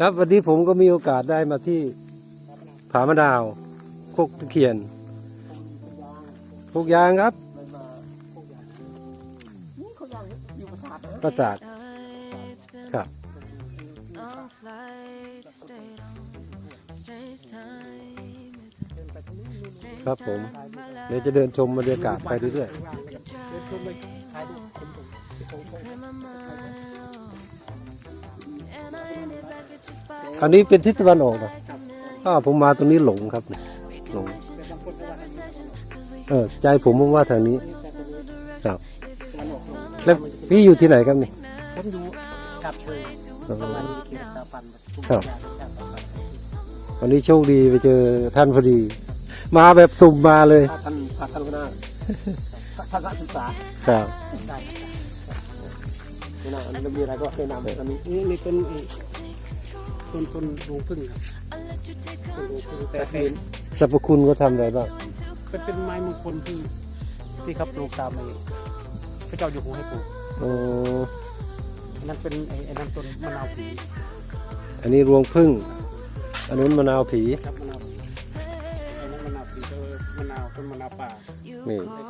ครับวันนี้ผมก็มีโอกาสได้มาที่ผามะนาวโคกตะเคียนพวกยางครับนี่เขายังอยู่ประสาทประสาทครับครับผมเดี๋ยวจะเดินชมบรรยากาศไปเรื่อย อันนี้เป็นทิศตะวันออกนะอ้าวผมมาตรงนี้หลงครับเนี่ยหลงแต่บางคนก็ว่าทางนี้เออใจผมผมว่าทางนี้ครับแล้วพี่อยู่ที่ไหนครับนี่ผมอยู่กับเลยอ๋อประมาณเขตตาปันทุกครับอย่างตาปันวันนี้โชคดีไปเจอท่านพอดี มาแบบสุ่มมาเลยพาท่านพาท่านก็น่าทัศนศึกษาครับได้ไม่น่ามันมีอะไรก็แนะนำอันนี้นี่นี่เป็นไอ้ ต้นต้นรูพึ่งครับต้นรูพึ่งแต่เป็น สรรพคุณก็ทำอะไรบ้าง เป็นเป็นไม้มงคลที่ที่เขาปลูกตามไอ้พระเจ้าอยู่หัวให้ปลูกอ๋ออันนั้นเป็นไอ้ไอ้นั้นต้นมะนาวผีอันนี้รวงพึ่ง อันนู้นมะนาวผี ครับมะนาวผีไอ้นั้นมะนาวผีเจอมะนาวต้นมะนาวป่านี่แต่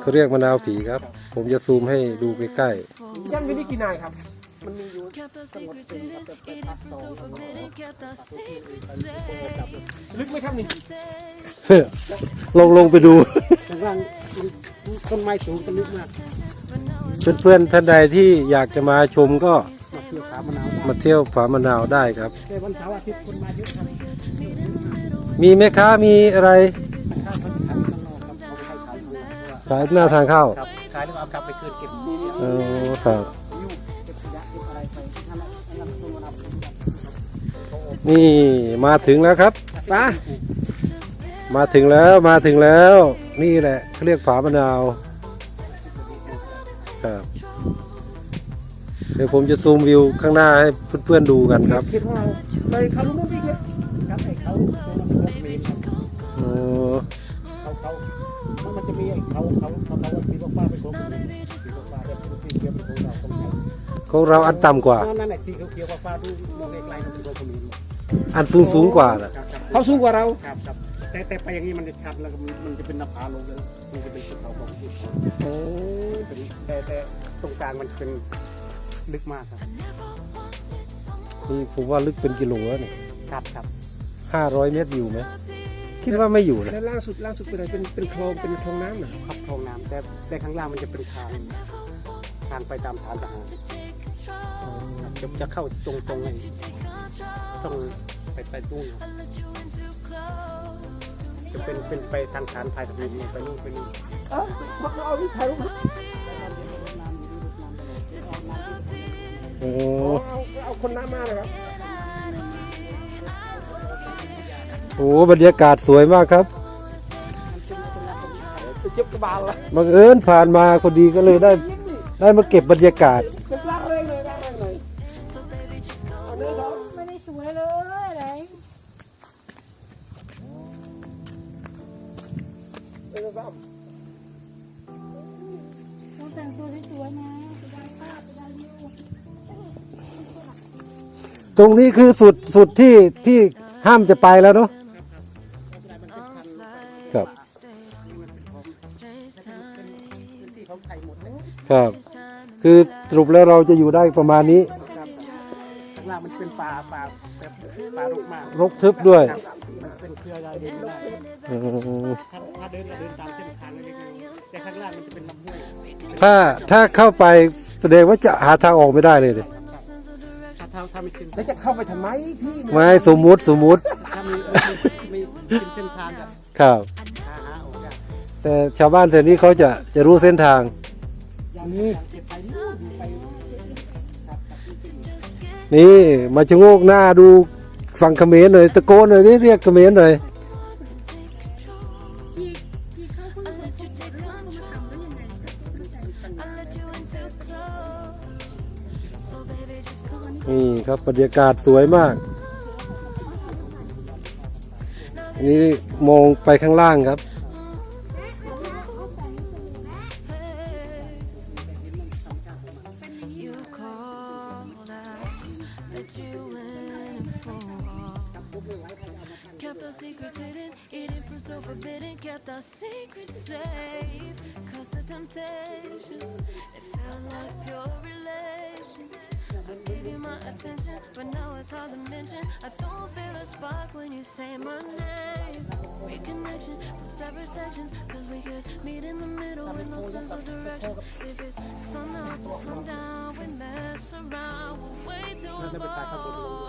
เขาเรียกว่ามะนาวเขาเรียกมะนาวผีครับ ผมจะซูมให้ดูใกล้ยังไม่ได้กินนายครับ ลึกไหมครับนี่ๆลงลงไปดูข้างล่างมันต้นไม้สูงต้นลึกมากเพื่อนๆท่านใดที่อยากจะมาชมก็มาเที่ยวขามะนาวมาเที่ยวผามะนาวได้ครับแต่วันเสาร์อาทิตย์คนมาเยอะครับมีแม่ค้ามีอะไรข้าวเขาจะขายข้างนอกครับเขาให้ขายข้างนอกเพราะว่าขายหน้าทางเข้าครับขายแล้วก็เอากลับไปคืนเก็บนี่เนี่ยเออครับ นี่มาถึงแล้วครับป้ามาถึงแล้วมาถึงแล้ว นี่แหละเขาเรียกผามะนาวครับเดี๋ยวผมจะซูมวิวข้างหน้าให้เพื่อนๆดูกันครับคิดว่าเลยเขารู้นู่นนี่เนี่ยครับไอ้เขาตัวมันเป็นเมนครับโอ้เขาเขามันมันจะมีไอ้เขาเขาเขาเขาว่าสีฟ้าๆเป็นของคนอื่นสีฟ้าๆแบบสีเขียวเป็นของเราคนไทยของเราอันต่ำกว่านั่นแหละสีเขียวๆฟ้าๆดูมองไกลๆมันเป็นข องคนอื่นอันสูงสูงกว่าน่ะเขาสูงกว่าเรา ครับครับแต่แต่ไปอย่างนี้มันจะชัดแล้วก็มันมันจะเป็นหน้าผาลงเลยมันจะเป็นภูเขาของภูเขาโอ้เป็นแต่แต่ตรงกลางมันเป็นลึกมากครับนี่ผมว่าลึกเป็นกิโลแล้วเนี่ยครับครับห้าร้อยเมตรอยู่ไหมคิดว่าไม่อยู่นะแล้วล่าสุดล่าสุดเป็นอะไรเป็นเป็นคลองเป็นคลองน้ำเหรอครับคลองน้ำแต่แต่ข้างล่างมันจะเป็นทางทางไปตามฐานทหารครับจะจะเข้าตรงตรงๆเลย ต้องไปไปนู่นครับจะเป็นเป็นไปทางฐานไทยทหารไปนู่นไปนี่เออมาเอาที่ถ่ายรูปโอ้เอาเอาคนน้ำมาเลยครับโหบรรยากาศสวยมากครับไปเจ็บกระบาลละบังเอิญผ่านมาพอดีก็เลยได้ ได้มาเก็บบรรยากาศ เนื้อเขาต้องแต่งตัวให้สวยนะจะได้ภาพจะได้วิวตรงนี้คือสุดสุดที่ที่ห้ามจะไปแล้วเนาะครับที่เขาไข่หมดเลยครับ คือสรุปแล้วเราจะอยู่ได้ประมาณนี้ครับข้างล่างมันเป็นป่าป่าแบบป่ารกมากรกทึบด้วยครับมัน เป็นเครือยายเดินไม่ได้อืมถ้าถ้าเดินเราเดินตามเส้นทางเล็กๆแต่ข้างล่างมันจะเป็นลำห้วยถ้าถ้าเข้าไปแสดงว่าจะหาทางออกไม่ได้เลยดิถ้าถ้าถ้าไม่ขึ้นแล้วจะเข้าไปทำไมพี่ ไม่สมมุติสมมุติถ้ามีไม่ไม่ขึ้นเส้นทางแบบครับ หาหาออกยากแต่ชาวบ้านแถวนี้เขาจะจะรู้เส้นทาง อย่างนี้เก็บไปนู่นอยู่ไปครับครับนี่ขึ้นนี่มาชะโงกหน้าดู ฟังเขมรหน่อยตะโกนหน่อยดิเรียกเขมรหน่อยนี่ครับบรรยากาศสวยมาก นี่มองไปข้างล่างครับ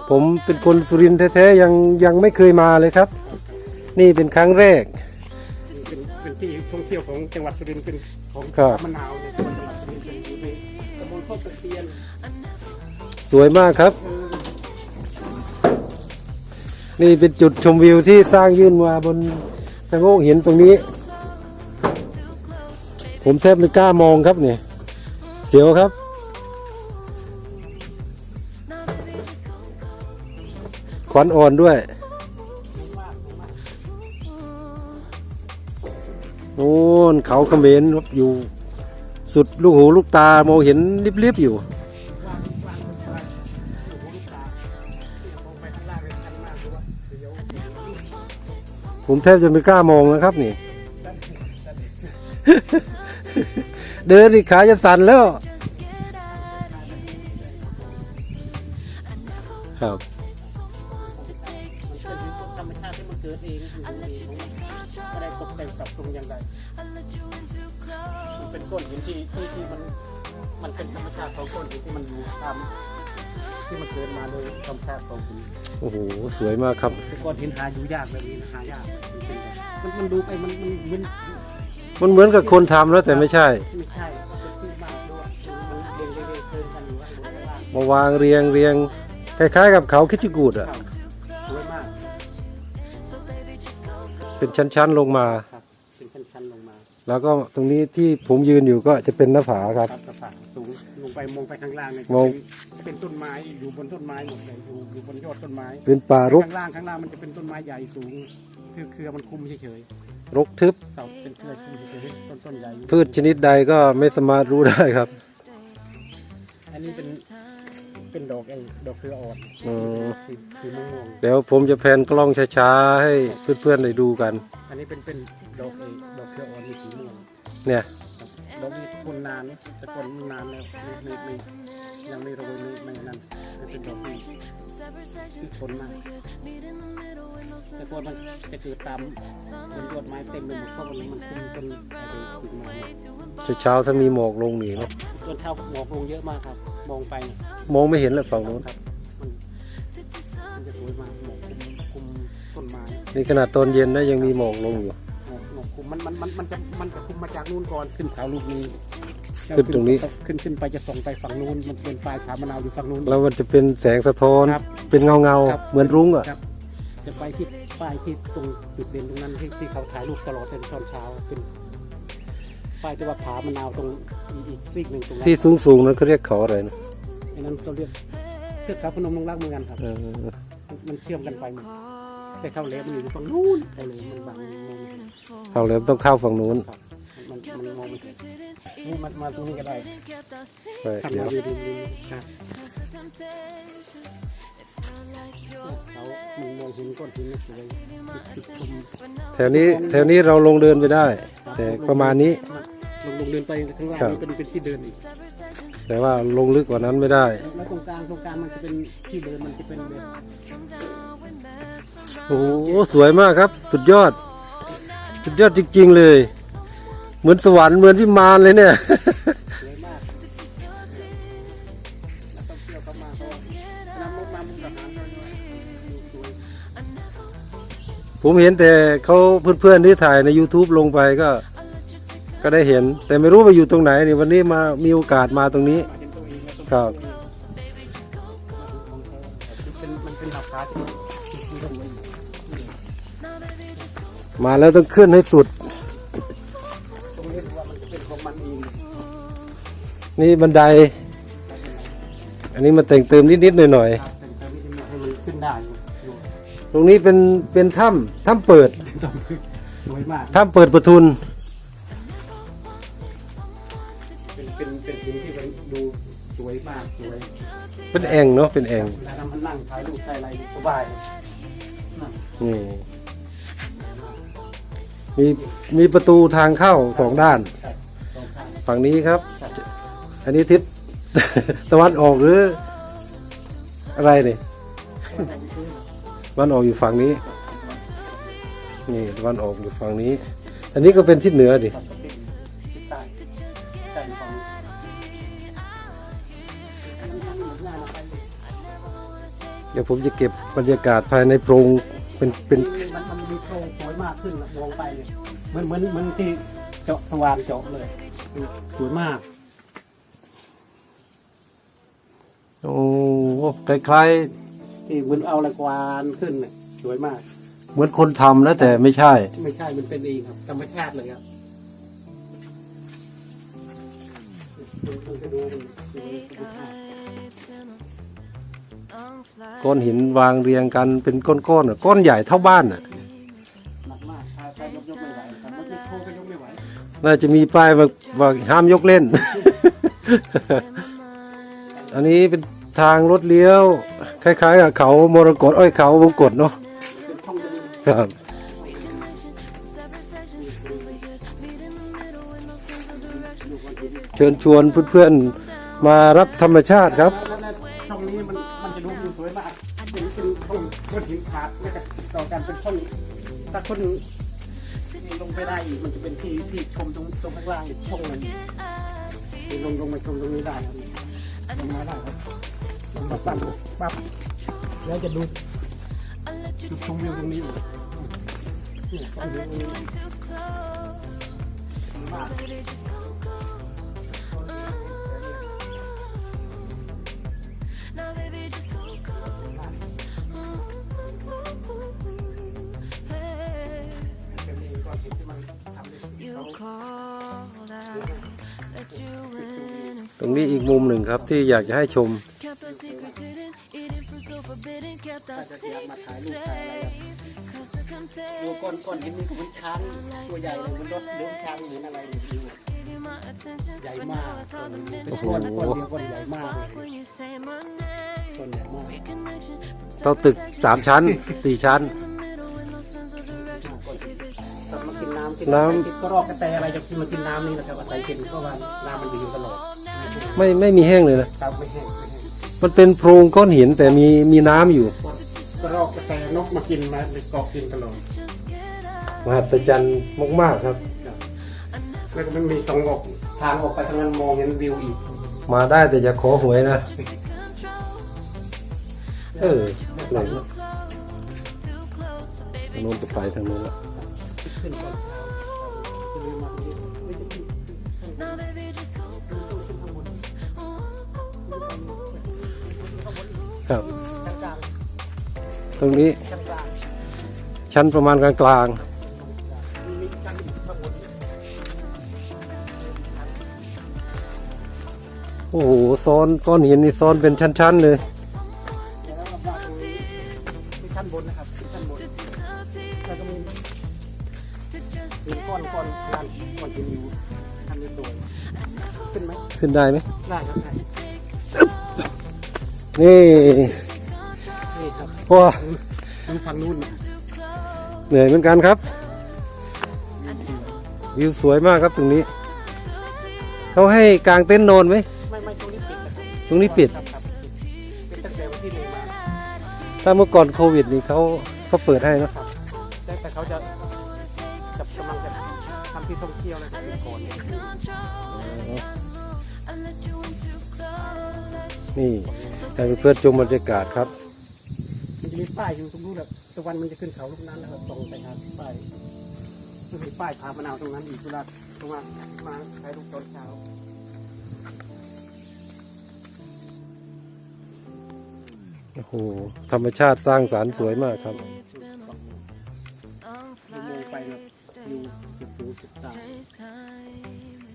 ผมเป็นคนสุรินทร์แท้ๆยังยังไม่เคยมาเลยครับ นี่เป็นครั้งแรกนี่เป็นเป็นที่ท่องเที่ยวของจังหวัดสุรินทร์เป็นของครับ มะนาวในจังหวัดสุรินทร์เป็นอยู่ในตำบลโคกตะเคียนสวยมากครับ นี่เป็นจุดชมวิวที่สร้างยื่นมาบนชะโงกเห็นตรงนี้ ผมแทบไม่กล้ามองครับเนี่ย เสียวครับ ขวัญอ่อนด้วย โอ้นเขาเขมรอยู่ สุดลูกหูลูกตามองเห็นลิบๆอยู่วางวางวางวางโอ้โหลูกตาที่มอยู่ผมแทบจะไม่กล้ามองนะครับนี่ เดินอีกขาจะสั่นแล้ว ครับ มันเป็นธรรมชาติที่มันเกิดเองมันเองของมันไม่ได้ตกแต่งปรับปรุงอย่างใดมันเป็นก้อนหินที่ที่ที่มันมันเป็นธรรมชาติของก้อนหินที่มันอยู่ตามที่มันเกิดมาโดยธรรมชาติของหินโอ้โห สวยมากครับคือก้อนหินหาอยู่ยากแบบนี้หายากมันเป็นแบบมันมันดูไปมันมันมัน มันเหมือนกับคนทำแล้วแต่ไม่ใช่ ไม่ ใช่เป็นที่มากด้วยเรียงเรียงเรียงเกินกันอยู่ข้างบนข้างล่างมาวางเรียงเรียงคล้ายๆกับเขาคิจิกูดอะครับสวยมากเป็นชั้นๆลงมา ครับเป็นชั้นๆลงมาแล้วก็ตรงนี้ที่ผมยืนอยู่ก็จะเป็นหน้าผาครับ ครับกระฝังสูงลงไปมองไปข้างล่างเนี่ยมองเป็นต้นไม้อยู่บนต้นไม้หมดเลยอยู่อยู่บนยอดต้นไม้เป็นป่ารกข้างล่างข้างล่างมันจะเป็นต้นไม้ใหญ่สูง คือเครือมันคุมเฉย รกทึบๆครับเป็นเครือคุมเฉยๆต้นต้นใหญ่พืชชนิดใดก็ไม่สามารถรู้ได้ครับอันนี้เป็นเป็นดอกไอ้ดอกเครืออ่อนอืมสีสีม่วงเดี๋ยวผมจะแพนกล้องช้าๆให้เพื่อนๆได้ดูกัน ๆอันนี้เป็นเป็นดอกไอ้ดอกเครืออ่อนมีสีม่วงเนี่ย ครับดอกนี้คนนานแต่คนนานแล้วไม่ไม่ยังไม่โรยไม่ไม่นั่นมันเป็นดอกที่ที่ทนมากแต่พอมันจะเกิดตามบนยอดไม้เต็มไปหมดเพราะมันมันคุมจนอะไรถึงมาเช้าถ้ามีหมอกลงหนีเนาะต้นเท้าหมอกลงเยอะมากครับ มองไป มองไม่เห็นเลยฝั่งนู้นครับมันมันจะสวยมากหมอกคุมคุมต้นไม้นี่ขนาดตอนเย็นนะยังมีหมอกลงอยู่ มอกหมอกคุมมันมันมันมันจะมันจะคุมมาจากนู่นก่อนขึ้นเขาลูกนี้ขึ้นตรงนี้ ขึ้นขึ้นไปจะส่งไปฝั่งนู้นมันเป็นปลายขามะนาวอยู่ฝั่งนู้น แล้วมันจะเป็นแสงสะท้อน ครับเป็นเงาเงาๆครับ เหมือนรุ้งอะ ครับ จะไปที่ป้ายที่ตรงจุดเด่นตรงนั้นที่ที่เขาถ่ายรูปตลอดเป็นตอนเช้าเป็นป้ายที่ว่าผามะนาวตรงอีกอีกซีกหนึ่งตรงนั้นที่สูงสูงๆนั้นเขาเรียกเขาอะไรนะไอ้นั้นเขาเรียกเทือกเขาพนมลงรักเหมือนกันครับ เออมันเชื่อมกันไปหมด แต่เขาเหลวมันอยู่ฝั่งนู้นเขาเหลวมันบังมองไม่เห็นเขาเลยต้องเข้าฝั่งนู้นครับมันมันมันมองไม่เห็นนี่มันมาตรงนี้ก็ได้ไปขับเดี๋ยมาวดูดูดูครับเขามันมองเห็นก้อนหินนี่สวยจุดจุดชมแถวนี้แถวนี้เราลงเดินไปได้ แต่ประมาณนี้ลงลงเดินไปข้างล่างครับนี่เป็นเป็นที่เดินอีกแต่ว่าลงลึกกว่านั้นไม่ได้แล้วตรงกลางตรงกลางมันจะเป็นที่เดินมันจะเป็นแบบ โอ้สวยมากครับ สุดยอด สุดยอดจริง ๆ เลย เหมือนสวรรค์เหมือนวิมานเลยเนี่ยสวยมากแล้วต้องเที่ยวเข้ามาเพรานำมุกมามุกทหารผมเห็นแต่เขาเพื่อนๆที่ถ่ายใน YouTube ลงไปก็ ก็ได้เห็น แต่ไม่รู้ว่าอยู่ตรงไหนนี่วันนี้มามีโอกาสมาตรงนี้ครับมันเป็นดอกฟ้าที่ที่ที่ มาแล้วต้องขึ้นให้สุดตรงนี้ว่ามันจะเป็นของมันเองนี่บันได อันนี้มาแต่งเติมนิดๆหน่อยครับแต่แต่ไม่ได้ให้มันขึ้นได้อยู่ๆตรงนี้เป็นเป็นถ้ำถ้ำเปิดต้องสวยมาก ถ้ำเปิดประทุน เป็นเป็นเป็นหินที่มันดูสวยมากสวยเป็นแอ่งเนาะเป็นแอ่งเวลามันนั่งงถ่ายรูปถ่ายอะไรสบายนั่นนี่ มีมีประตูทางเข้าสองด้าน ครับสองข้างฝั่งนี้ครับ อันนี้ทิศ ตะวันออกหรือ อะไรเนี่ยตะวันออกอยู่ฝั่งนี้ นี่ตะวันออกอยู่ฝั่งนี้ อันนี้ก็เป็นทิศเหนือดิครับทิศทิศใต้ใต้ของเดี๋ยวผมจะเก็บบรรยากาศภายในโพรงเป็นเป็น มันมันากขึ้นนะมองไปเนี่ยเหมือนเหมือนเหมือนที่เจาะสว่านเจาะเลยสวยมาก โอ้คล้ายที่เหมือนเอาอะไรกวานขึ้นเนี่ยสวยมาก ๆเหมือนคนทำแล้วแต่ไม่ใช่ ไม่ใช่มันเป็นเองครับ ธรรมชาติเลยครับคุณจะดูมันสวยธรรมชาติ It's been a long flight. ก้อนหินวางเรียงกันเป็นก้อนๆอะก้อนใหญ่เท่าบ้านอะ ยกยกไม่ไหวครับรถไม่โคก็ยกไม่ไหวน่าจะมีป้ายว่าว่าห้ามยกเล่น อันนี้เป็นทางรถเลี้ยว คล้ายๆกับเขามรกตอ้อยเขาวงกฏเนาะเป็นช่องเป็นครับ Separate sections, 'cause we could meet in the middle with no sense of direction. If it's เชิญชวนเพื่อนๆมารับธรรมชาติครับ แล้วแล้วช่องนี้มันมันจะดูวิวสวยมากเป็นเป็นช่องก้อนหินขาดแล้วก็ติดต่อกันเป็นช่องถ้าคน ลงไปได้อีกมันจะเป็นที่ที่ชมตรงตรงข้างล่างอีกช่องหนึงลงลงมาชมตรงนี้ได้ครับลงมาได้ครับปั๊บปั๊บปั๊บแล้วจะดูจุดชมวิวตรงนี้อยู่นี่ชมวิวตรงนี้ รงนี้อีกมุมหนึ่งครับที่อยากจะให้ชม kept our secrets hidden, eating fruit so forbidden, kept our ถ้าจะอยากมา secrets ถ่ายรูปถ่ายอะไรอะ safe. Cause the ดูก้อน temptation ก้อนหินนี่ก็เหมือนช้างตัวใหญ่เลยเหมือนรถเลี้ยวช้างเหมือนอะไรเนี่ยดู needed my attention, ใหญ่ but มาก now it's hard to เป็น mention. ก้อนก้อน I เดียวก้อนใหญ่ feel มากเลย spark when you say my ก้อน name. ใหญ่มาก Reconnection from เตาตึก separate สามชั้นสี่ชั้น sections in the middle with no sense of direction. If it's กลับมากินน้ำกินน้ำกินก็รอกกระแตอะไรจะกินมากินน้ำนี่แหละครับอาศัยกินเพราะว่าน้ำมันจะอยู่ตลอด ไม่ไม่มีแห้งเลยนะครับไม่แห้งไม่แห้งมันเป็นโพรงก้อนหินแต่มีมีน้ำอยู่ก็รอกกระแตนกมากินมาเกาะกินตลอดมหัศจรรย์มากๆครับครับแล้วก็มันมีสองออกทางออกไปทางนั้นมองเห็นวิวอีกมาได้แต่อย่าขอหวยนะ เออไหนวะ too close, so ทาง baby, โน้นจะไปทางโน้นละ ขึ้นก่อน ครับชั้นกลางตรงนี้ชั้นกลางชั้นประมาณกลางมีมีชั้นอีกข้างบนๆโอ้โหซ้อนก้อนหินนี่ซ้อนเป็นชั้นๆเลยแล้วก็มาตรงนี้ที่ชั้นบนนะครับที่ชั้นบนแล้วก็มีมีก้อนก้อนลานก้อนหินอยู่ทำในตัวขึ้นไหมขึ้นได้ไหมได้ครับได้ นี่นี่ครับว้าทางฝั่งนู้นน่ะเหนื่อยเหมือนกันครับ วิวสวยมากครับตรงนี้ เขาให้กางเต็นท์นอนไหมไม่ไม่ตรงนี้ปิดนะครับตรงนี้ปิดครับครับปิดตั้งแต่วันที่หนึ่งมาถ้าเมื่อก่อนโควิดนี่เขาเขาเปิดให้เนอะครับแต่แต่เขาจะจะกำลังจะทำที่ท่องเที่ยวนะครับเป็นก่อน นี่ให้เพื่อนๆชมบรรยากาศครับมันจะมีป้ายอยู่ตรงนู้นแบบตะวันมันจะขึ้นเขาลูกนั้นแล้วก็ตรงไปหาป้ายมันมีป้ายพามะนาวตรงนั้นอีกเวลาตรงนั้นมาใช้ลูกตอนเช้าโอ้โหธรรมชาติสร้างสารรค์สวยมากครับดูมองไปแบบวิวสุดสูงสุดสาย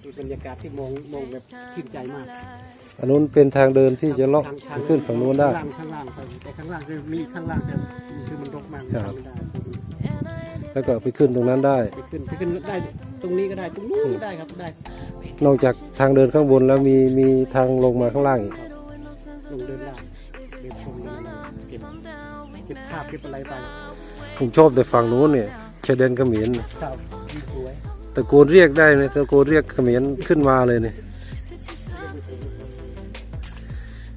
มีบรรยากาศที่มองมองแบบชื่นใจมาก อันนู้นเป็นทางเดินที่จะเลาะไปขึ้นฝั่งนู้นได้ ข้างล่างข้างล่างไปแต่ข้างล่างคือมีข้างล่างแต่คือมันรกมากครับไม่ได้แล้วก็ไปขึ้นตรงนั้นได้ ไปขึ้นไปขึ้นได้ตรงนี้ก็ได้ตรงนู้นก็ได้ครับได้นอกจากทางเดินข้างบนแล้วมีมีทางลงมาข้างล่างอีกลงเดินได้เดินชมเลยเก็บเก็บภาพเก็บอะไรไปผมชอบแต่ฝั่งนู้นเนี่ยชายแดนเขมร ครับสวยตะโกนเรียกได้เลยตะโกนเรียกเขมรขึ้นมาเลยเนี่ย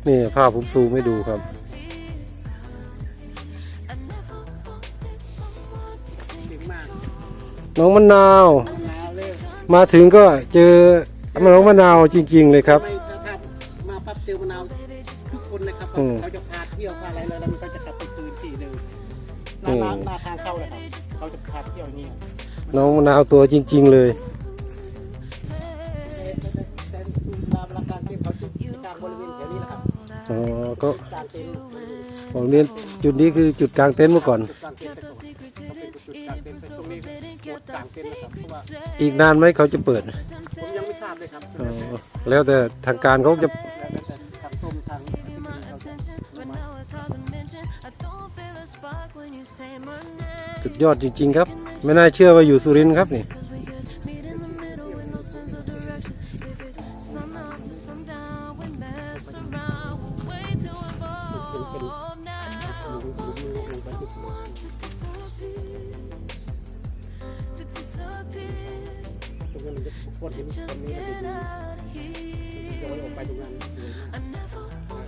นี่ภาพผมซูมให้ดูครับเก่งมากน้องมะนาวหนาวเลยมาถึงก็เจอน้องมะนาวจริง ๆ เลยครับไม่ถ้าถ้ามาปั๊บเจอมะนาวทุกคนเลยครับอืมเขาจะพาเที่ยวพาอะไรเลยแล้วมันก็จะกลับไปคืนที่เดิมหอืน้ามหน้าทางเข้าเลยครับเขาจะพาเที่ยวอย่างนี้น้องมะนาวตัวจริง ๆ เลยแต่ตามหลักการเก็บเขาจะกลางบริเวณแถวนี้นะครับ อ๋อก็กลางเต็นท์ของนี้จุดนี้คือจุดกลางเต็นท์เมื่อก่อน กลางเต็นท์ไปก่อนเขาเป็นจุดกลางเต็นท์ไปตรงนี้หมดกลางเต็นท์นะครับเพราะว่าอีกนานไหมเขาจะเปิดผมยังไม่ทราบเลยครับอ๋อแล้วแต่ทางการเขาจะแล้วแต่ทางกรมทางที่ดินเขาจะ But now it's hard to mention. I don't feel a spark when you say my name. สุดยอดจริง ๆ ครับ ไม่น่าเชื่อว่าอยู่สุรินทร์ครับนี่ Cause we could meet in the middle with no sense of direction. If it's sun up to sundown, we mess around. We'll wait to evolve now. ดูดูดูลงไปที่ To disappear, to disappear. ตรงนั้นมันจะพวดเห็นตรงนี้มันจะ Get ดู out of here. จะไว้ออกไปตรงนั้นสวยมาก I never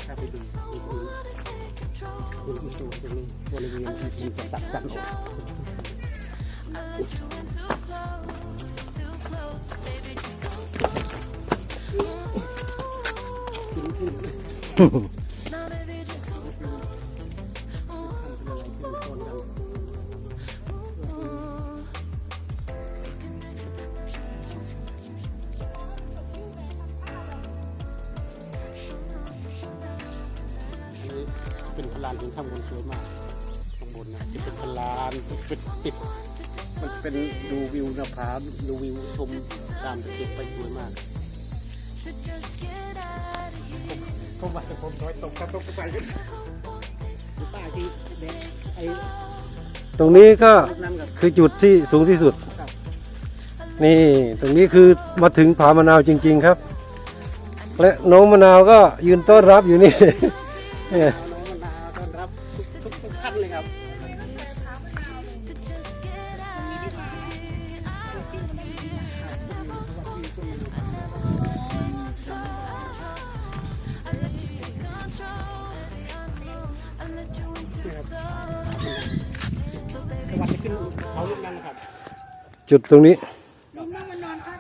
ถ้าไปดูดูดู wanna take control. ดูที่สูงตรงนี้บริเวณที่จะตัดกันออก เป็นอะไรขึ้นต้นกันอันนี้เป็นพลานของข้างบนสวยมากข้างบนนะจะเป็นพลานเป็นติดมันเป็นดูวิวน้าผาดูวิวชมตามตะเกียบไปสวยมาก ผมว่าผมน้อยตกกระตกไปกันป้าที่เด็กไอ้ตรงนี้ก็ลูกน้ำกับคือจุดที่สูงที่สุด นี่ ตรงนี้คือมาถึงผามะนาวจริง ๆครับ และน้องมะนาวก็ยืนต้อนรับอยู่นี่ เนี่ย จุดตรงนี้ลุงนั่งมานอนข้าง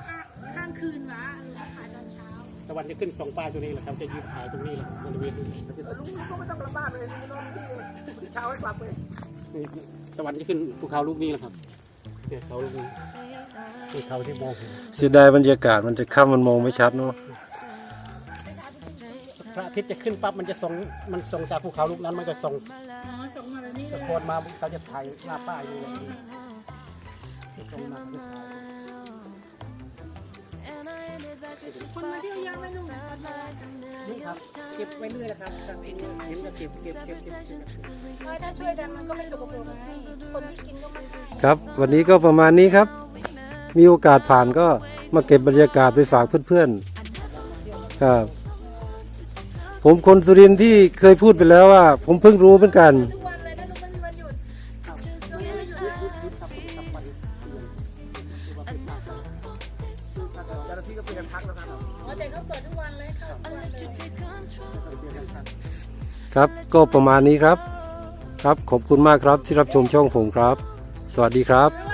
ข้างคืนวะลุงมาขายตอนเช้าตะวันจะขึ้นสองป้ายตรงนี้แหละครับจะยืนถ่ายตรงนี้แหละบริเวณตรงนี้ลุงก็ไม่ต้องกลับบ้านเลยนอนที่เช้าให้กลับไปนี่ตะวันจะขึ้นภูเขาลูกนี้แหละครับเนี่ยเขาลูกนี้คือเขาที่มองเห็นเสียดายบรรยากาศมันจะค่ำมันมองไม่ชัดเนาะพระอาทิตย์จะขึ้นปั๊บมันจะส่องมันส่องจากภูเขาลูกนั้นมันจะส่องอ๋อส่งมาแบบนี้เลตะยโกนมาเขาจะถ่ายหน้าป้ายอยู่เลย ตรงนั้นเขาจะถ่าย And I ended back at your คนมาเที่ยวยอะไหมลุงนี่ครับ เก็บไว้เรื่อยนะครับเห็นก็เก็บเก็บเก็บเก็บเก็บ ไม่ถ้าช่วยกันมันก็ไม่สกปรกไงคนที่กินก็ไมาครับ วันนี้ก็ประมาณนี้ครับ มีโอกาสผ่านก็มาเก็บบรรยากาศไปฝากเพื่อนๆครับ ผมคนสุรินทร์ที่เคยพูดไปแล้วว่า ผมเพิ่งรู้เหมือนกัน ทุก ก็ประมาณนี้ครับ ครับขอบคุณมากครับที่รับชมช่องผมครับ สวัสดีครับ